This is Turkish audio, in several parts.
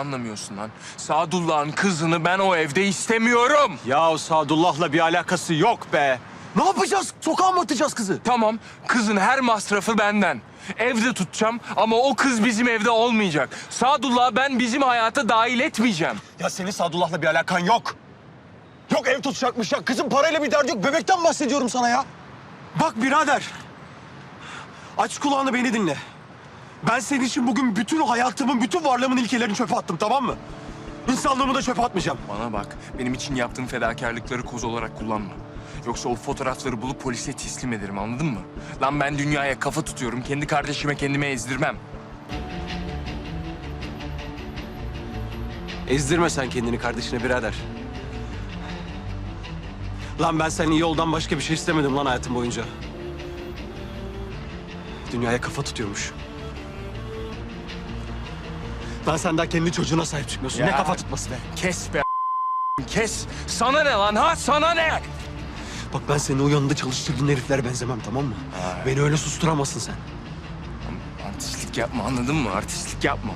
anlamıyorsun lan. Sadullah'ın kızını ben o evde istemiyorum. Ya o Sadullah'la bir alakası yok be. Ne yapacağız? Sokağa mı atacağız kızı? Tamam, kızın her masrafı benden. Evde tutacağım ama o kız bizim evde olmayacak. Sadullah'ı ben bizim hayata dahil etmeyeceğim. Ya senin Sadullah'la bir alakan yok. Yok ev tutacakmış ya. Kızın parayla bir derdi yok. Bebekten bahsediyorum sana ya. Bak birader. Aç kulağını beni dinle. Ben senin için bugün bütün hayatımın, bütün varlığımın ilkelerini çöpe attım tamam mı? İnsanlığımı da çöpe atmayacağım. Bana bak, benim için yaptığın fedakarlıkları koz olarak kullanma. Yoksa o fotoğrafları bulup polise teslim ederim anladın mı? Lan ben dünyaya kafa tutuyorum, kendi kardeşime kendime ezdirmem. Ezdirme sen kendini kardeşine birader. Lan ben senin yoldan başka bir şey istemedim lan hayatım boyunca. Dünyaya kafa tutuyormuş. Lan sen daha kendi çocuğuna sahip çıkmıyorsun. Ne Ya. kafa tutması be? Kes be kes. Sana ne lan ha? Sana ne? Bak ben senin o yanında çalıştırdığın heriflere benzemem tamam mı? Beni öyle susturamazsın sen. Artistlik yapma anladın mı? Artistlik yapma.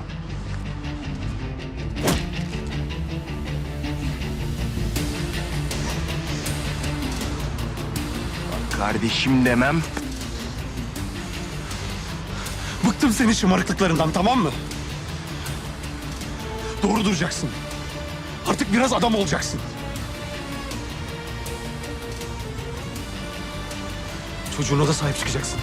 Bak kardeşim demem. Bıktım senin şımarıklıklarından tamam mı? Doğru duracaksın. Artık biraz adam olacaksın. Çocuğuna da sahip çıkacaksın.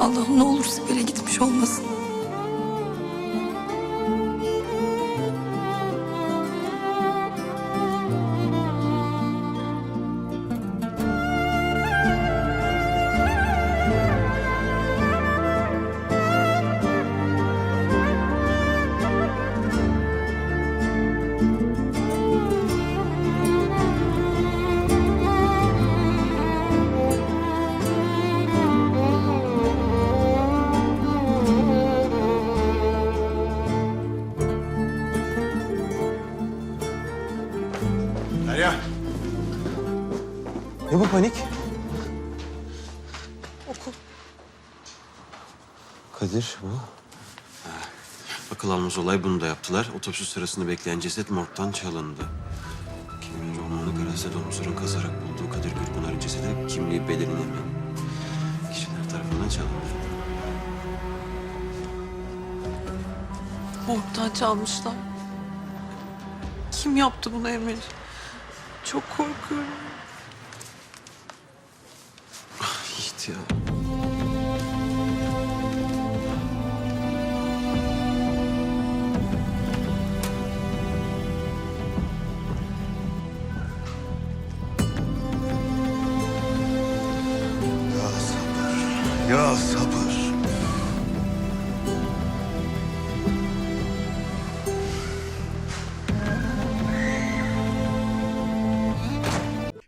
Allah'ım ne olur Sibel'e gitmiş olmasın. Derya. Ne bu panik? Okul. Kadir bu. Akıl almaz olay bunu da yaptılar. Otopsi sırasında bekleyen ceset morgdan çalındı. Kimin romanı Garaset omuzların kazarak bulduğu Kadir Gürpınar'ın cesedi kimliği belirlenemeyen kişiler tarafından çalındı. Morgdan çalmışlar. Kim yaptı bunu Emel? Çok korkuyorum. Yiğit ya. Ya sabır, ya sabır.